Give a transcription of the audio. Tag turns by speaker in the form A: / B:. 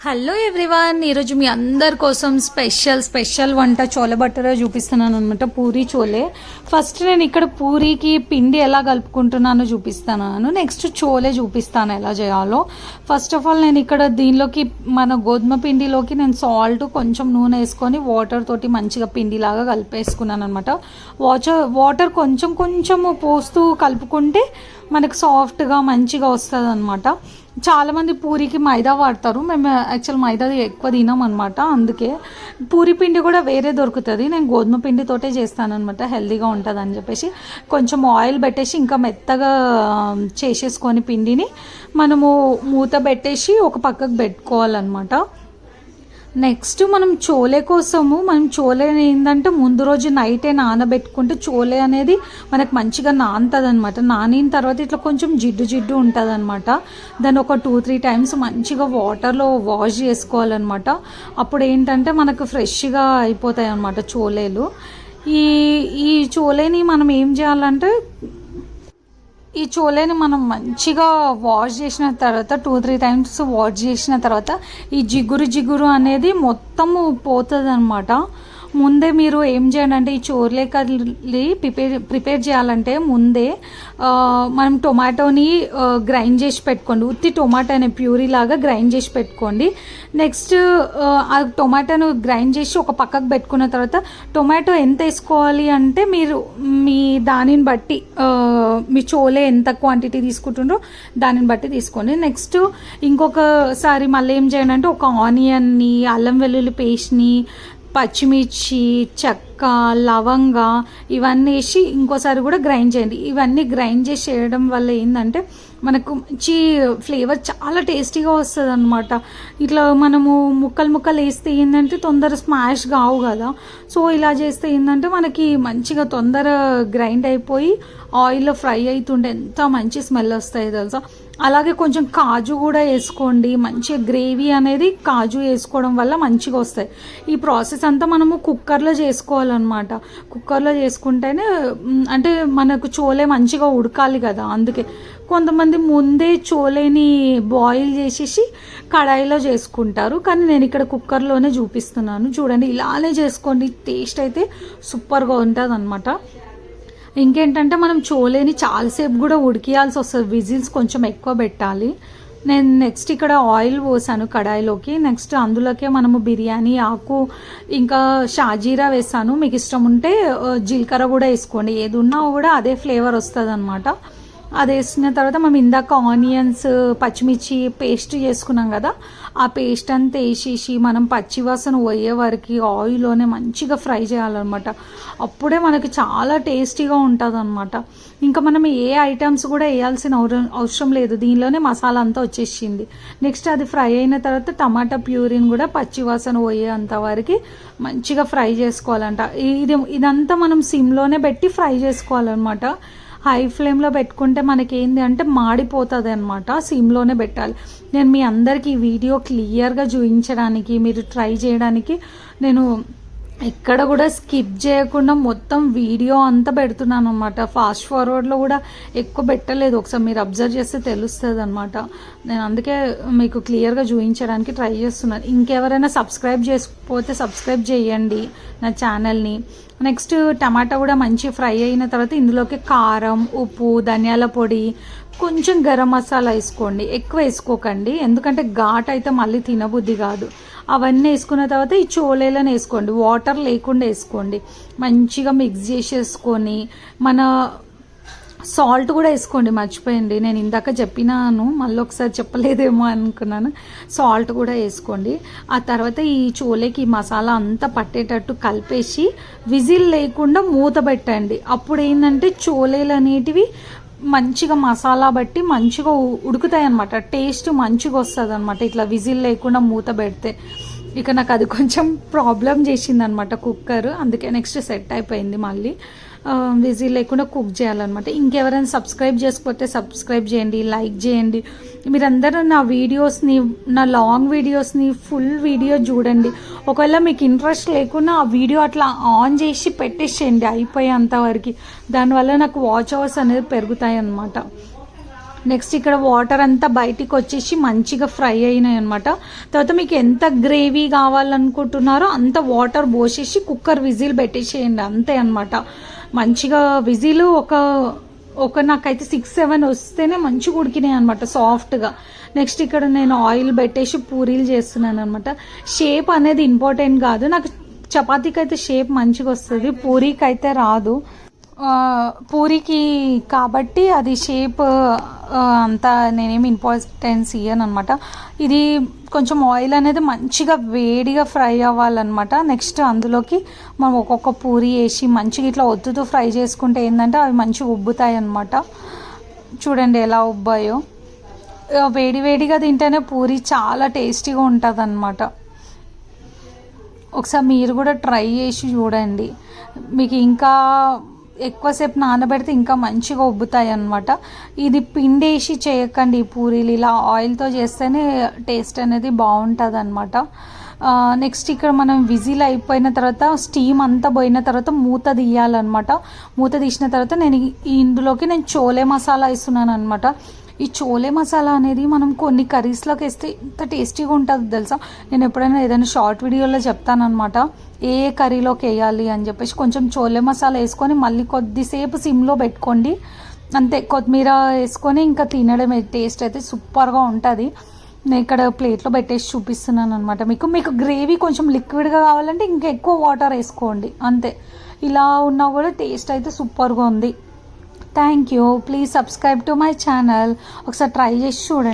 A: Hello everyone ఈరోజు మీ అందరి కోసం స్పెషల్ స్పెషల్ వంట చోల బట్టర చూపిస్తున్నాను అనమాట పూరి చోలే. ఫస్ట్ నేను ఇక్కడ పూరికి పిండి ఎలా కలుపుకుంటున్నానో చూపిస్తాను. నెక్స్ట్ చోలే చూపిస్తాను ఎలా చేయాలో. ఫస్ట్ ఆఫ్ ఆల్ నేను ఇక్కడ దీనిలోకి మన గోధుమ పిండిలోకి నేను సాల్ట్ కొంచెం నూనె వేసుకొని వాటర్ తోటి మంచిగా పిండిలాగా కలిపేసుకున్నాను అనమాట వాటర్ వాటర్ కొంచెం కొంచెం పోస్తూ కలుపుకుంటే మనకు సాఫ్ట్గా మంచిగా వస్తుంది అనమాట చాలామంది పూరికి మైదా వాడతారు. మేము యాక్చువల్ మైదా ఎక్కువ తినాం అనమాట అందుకే పూరి పిండి కూడా వేరే దొరుకుతుంది. నేను గోధుమ పిండితోటే చేస్తానమాట హెల్దీగా ఉంటుంది అని చెప్పేసి కొంచెం ఆయిల్ పెట్టేసి ఇంకా మెత్తగా చేసేసుకొని పిండిని మనము మూత పెట్టేసి ఒక పక్కకు పెట్టుకోవాలన్నమాట. నెక్స్ట్ మనం చోలే కోసము మనం చోలే ఏంటంటే ముందు రోజు నైటే నానబెట్టుకుంటే చోలే అనేది మనకు మంచిగా నానుతుంది అనమాట నానిన తర్వాత ఇట్లా కొంచెం జిడ్డు జిడ్డు ఉంటుంది అనమాట దాన్ని ఒక టూ త్రీ టైమ్స్ మంచిగా వాటర్లో వాష్ చేసుకోవాలన్నమాట. అప్పుడు ఏంటంటే మనకు ఫ్రెష్గా అయిపోతాయి అనమాట చోలేలు. ఈ ఈ చోలేని మనం ఏం చేయాలంటే ఈ చోలేని మనం మంచిగా వాష్ చేసిన తర్వాత టూ త్రీ టైమ్స్ వాష్ చేసిన తర్వాత ఈ జిగురు జిగురు అనేది మొత్తము పోతుంది అనమాట ముందే మీరు ఏం చేయండి అంటే ఈ చోర్లే కర్రీ ప్రిపేర్ ప్రిపేర్ చేయాలంటే ముందే మనం టొమాటోని గ్రైండ్ చేసి పెట్టుకోండి. ఉత్తి టొమాటో అనే ప్యూరీ లాగా గ్రైండ్ చేసి పెట్టుకోండి. నెక్స్ట్ ఆ టొమాటోను గ్రైండ్ చేసి ఒక పక్కకు పెట్టుకున్న తర్వాత టొమాటో ఎంత వేసుకోవాలి అంటే మీరు మీ దానిని బట్టి మీ చోలే ఎంత క్వాంటిటీ తీసుకుంటుండ్రో దానిని బట్టి తీసుకోండి. నెక్స్ట్ ఇంకొకసారి మళ్ళీ ఏం చేయండి అంటే ఒక ఆనియన్ని అల్లం వెల్లుల్లి పేస్ట్ని పచ్చిమిర్చి చెక్క లవంగ ఇవన్నీ వేసి ఇంకోసారి కూడా గ్రైండ్ చేయండి. ఇవన్నీ గ్రైండ్ చేసి చేయడం వల్ల ఏంటంటే మనకు మంచి ఫ్లేవర్ చాలా టేస్టీగా వస్తుంది అనమాట ఇట్లా మనము ముక్కలు ముక్కలు వేస్తే ఏంటంటే తొందర స్మాష్ కావు కదా. సో ఇలా చేస్తే ఏంటంటే మనకి మంచిగా తొందర గ్రైండ్ అయిపోయి ఆయిల్లో ఫ్రై అవుతుండే ఎంత మంచి స్మెల్ వస్తాయి తెలుసా? అలాగే కొంచెం కాజు కూడా వేసుకోండి. మంచిగా గ్రేవీ అనేది కాజు వేసుకోవడం వల్ల మంచిగా వస్తాయి. ఈ ప్రాసెస్ అంతా మనము కుక్కర్లో చేసుకోవాలి? చేసుకోవాలన్నమాట కుక్కర్లో చేసుకుంటేనే అంటే మనకు చోలే మంచిగా ఉడకాలి కదా అందుకే. కొంతమంది ముందే చోలేని బాయిల్ చేసేసి కడాయిలో చేసుకుంటారు. కానీ నేను ఇక్కడ కుక్కర్లోనే చూపిస్తున్నాను. చూడండి ఇలానే చేసుకోండి. టేస్ట్ అయితే సూపర్గా ఉంటుంది అనమాట ఇంకేంటంటే మనం చోలేని చాలాసేపు కూడా ఉడికియాల్సి వస్తుంది. విజిల్స్ కొంచెం ఎక్కువ పెట్టాలి. నేను నెక్స్ట్ ఇక్కడ ఆయిల్ పోసాను కడాయిలోకి. నెక్స్ట్ అందులోకే మనము బిర్యానీ ఆకు ఇంకా షాజీరా వేసాను. మీకు ఇష్టం ఉంటే జీలకర్ర కూడా వేసుకోండి. ఏది ఉన్నా కూడా అదే ఫ్లేవర్ వస్తుంది అనమాట అది వేసిన తర్వాత మనం ఇందాక ఆనియన్స్ పచ్చిమిర్చి పేస్ట్ చేసుకున్నాం కదా ఆ పేస్ట్ అంతా వేసేసి మనం పచ్చివాసన పోయే వరకు ఆయిల్లోనే మంచిగా ఫ్రై చేయాలన్నమాట. అప్పుడే మనకి చాలా టేస్టీగా ఉంటుంది అనమాట ఇంకా మనం ఏ ఐటమ్స్ కూడా వేయాల్సిన అవసరం లేదు. దీనిలోనే మసాలా అంతా వచ్చేసింది. నెక్స్ట్ అది ఫ్రై అయిన తర్వాత టమాటా ప్యూరిన్ కూడా పచ్చివాసన పోయేంత వరకు మంచిగా ఫ్రై చేసుకోవాలంట. ఇది ఇదంతా మనం సిమ్లోనే పెట్టి ఫ్రై చేసుకోవాలన్నమాట. హై ఫ్లేమ్లో పెట్టుకుంటే మనకి ఏంది అంటే మాడిపోతుంది అనమాట సిమ్లోనే పెట్టాలి. నేను మీ అందరికీ ఈ వీడియో క్లియర్గా చూపించడానికి మీరు ట్రై చేయడానికి నేను ఎక్కడ కూడా స్కిప్ చేయకుండా మొత్తం వీడియో అంతా పెడుతున్నాను అనమాట ఫాస్ట్ ఫార్వర్డ్లో కూడా ఎక్కువ పెట్టలేదు. ఒకసారి మీరు అబ్జర్వ్ చేస్తే తెలుస్తుంది అనమాట నేను అందుకే మీకు క్లియర్గా చూపించడానికి ట్రై చేస్తున్నాను. ఇంకెవరైనా సబ్స్క్రైబ్ చేసుకోకపోతే సబ్స్క్రైబ్ చేయండి నా ఛానల్ని నెక్స్ట్ టమాటా కూడా మంచి ఫ్రై అయిన తర్వాత ఇందులోకి కారం ఉప్పు ధనియాల పొడి కొంచెం గరం మసాలా వేసుకోండి. ఎక్కువ వేసుకోకండి. ఎందుకంటే ఘాట్ అయితే మళ్ళీ తినబుద్ధి కాదు. అవన్నీ వేసుకున్న తర్వాత ఈ చోలేలను వేసుకోండి వాటర్ లేకుండా వేసుకోండి. మంచిగా మిక్స్ చేసేసుకొని మన సాల్ట్ కూడా వేసుకోండి మర్చిపోయండి. నేను ఇందాక చెప్పినాను మళ్ళీ ఒకసారి చెప్పలేదేమో అనుకున్నాను. సాల్ట్ కూడా వేసుకోండి. ఆ తర్వాత ఈ చోలేకి మసాలా అంతా పట్టేటట్టు కలిపేసి విజిల్ లేకుండా మూత పెట్టండి. అప్పుడు ఏంటంటే చోలేలు అనేటివి మంచిగా మసాలా బట్టి మంచిగా ఉడుకుతాయి అనమాట టేస్ట్ మంచిగా వస్తుంది అనమాట ఇట్లా విజిల్ లేకుండా మూత పెడితే. ఇక నాకు అది కొంచెం ప్రాబ్లం చేసింది అనమాట కుక్కర్ అందుకే నెక్స్ట్ సెట్ అయిపోయింది మళ్ళీ. విజీ విజిల్ లేకుండా కుక్ చేయాలన్నమాట. ఇంకెవరైనా సబ్స్క్రైబ్ చేసుకోకపోతే సబ్స్క్రైబ్ చేయండి లైక్ చేయండి. మీరందరూ నా వీడియోస్ని నా లాంగ్ వీడియోస్ని ఫుల్ వీడియో చూడండి. ఒకవేళ మీకు ఇంట్రెస్ట్ లేకుండా ఆ వీడియో అట్లా ఆన్ చేసి పెట్టేసేయండి అయిపోయేంతవరకు దానివల్ల నాకు వాచ్ అవర్స్ అనేది పెరుగుతాయి అన్నమాట నెక్స్ట్ ఇక్కడ వాటర్ అంతా బయటికి వచ్చేసి మంచిగా ఫ్రై అయినాయి అనమాట తర్వాత మీకు ఎంత గ్రేవీ కావాలనుకుంటున్నారో అంత వాటర్ పోసేసి కుక్కర్ విజిల్ పెట్టేసేయండి అంతే అనమాట మంచిగా విజిల్ ఒక ఒక నాకైతే సిక్స్ సెవెన్ వస్తేనే మంచిగా ఉడికినాయి అనమాట సాఫ్ట్గా నెక్స్ట్ ఇక్కడ నేను ఆయిల్ పెట్టేసి పూరీలు చేస్తున్నాను అనమాట షేప్ అనేది ఇంపార్టెంట్ కాదు. నాకు చపాతీకి అయితే షేప్ మంచిగా వస్తుంది. పూరీకి అయితే రాదు. పూరికి కాబట్టి అది షేప్ అంతా నేనేమి ఇంపార్టెన్స్ ఇయ్యను అనమాట ఇది కొంచెం ఆయిల్ అనేది మంచిగా వేడిగా ఫ్రై అవ్వాలన్నమాట. నెక్స్ట్ అందులోకి మనం ఒక్కొక్క పూరి వేసి మంచిగా ఇట్లా ఒత్తుతూ ఫ్రై చేసుకుంటే ఏంటంటే అవి మంచిగా ఉబ్బుతాయి అన్నమాట చూడండి ఎలా ఉబ్బాయో. వేడివేడిగా వేడి వేడిగా తింటేనే పూరి చాలా టేస్టీగా ఉంటుంది అనమాట ఒకసారి మీరు కూడా ట్రై చేసి చూడండి. మీకు ఇంకా ఎక్కువసేపు నానబెడితే ఇంకా మంచిగా ఉబ్బుతాయి అన్నమాట. ఇది పిండేసి చేయకండి ఈ పూరీలు. ఇలా ఆయిల్తో చేస్తేనే టేస్ట్ అనేది బాగుంటుంది అనమాట నెక్స్ట్ ఇక్కడ మనం విజిల్ అయిపోయిన తర్వాత స్టీమ్ అంతా పోయిన తర్వాత మూత తీయాలన్నమాట. మూత తీసిన తర్వాత నేను ఈ- ఇందులోకి నేను చోలే మసాలా ఇస్తున్నాను అనమాట ఈ చోలే మసాలా అనేది మనం కొన్ని కర్రీస్లోకి వేస్తే ఇంత టేస్టీగా ఉంటుంది తెలుసా? నేను ఎప్పుడైనా ఏదైనా షార్ట్ వీడియోలో చెప్తానమాట ఏ ఏ కర్రీలోకి వేయాలి అని చెప్పేసి కొంచెం చోలే మసాలా వేసుకొని మళ్ళీ కొద్దిసేపు సిమ్లో పెట్టుకోండి. అంతే కొత్తిమీర వేసుకొని ఇంకా తినడం టేస్ట్ అయితే సూపర్గా ఉంటుంది. నేను ఇక్కడ ప్లేట్లో పెట్టేసి చూపిస్తున్నాను అనమాట మీకు మీకు గ్రేవీ కొంచెం లిక్విడ్గా కావాలంటే ఇంకా ఎక్కువ వాటర్ వేసుకోండి. అంతే. ఇలా ఉన్నా కూడా టేస్ట్ అయితే సూపర్గా ఉంది. Thank you please subscribe to my channel ఒకసారి ట్రై చేసి చూడండి.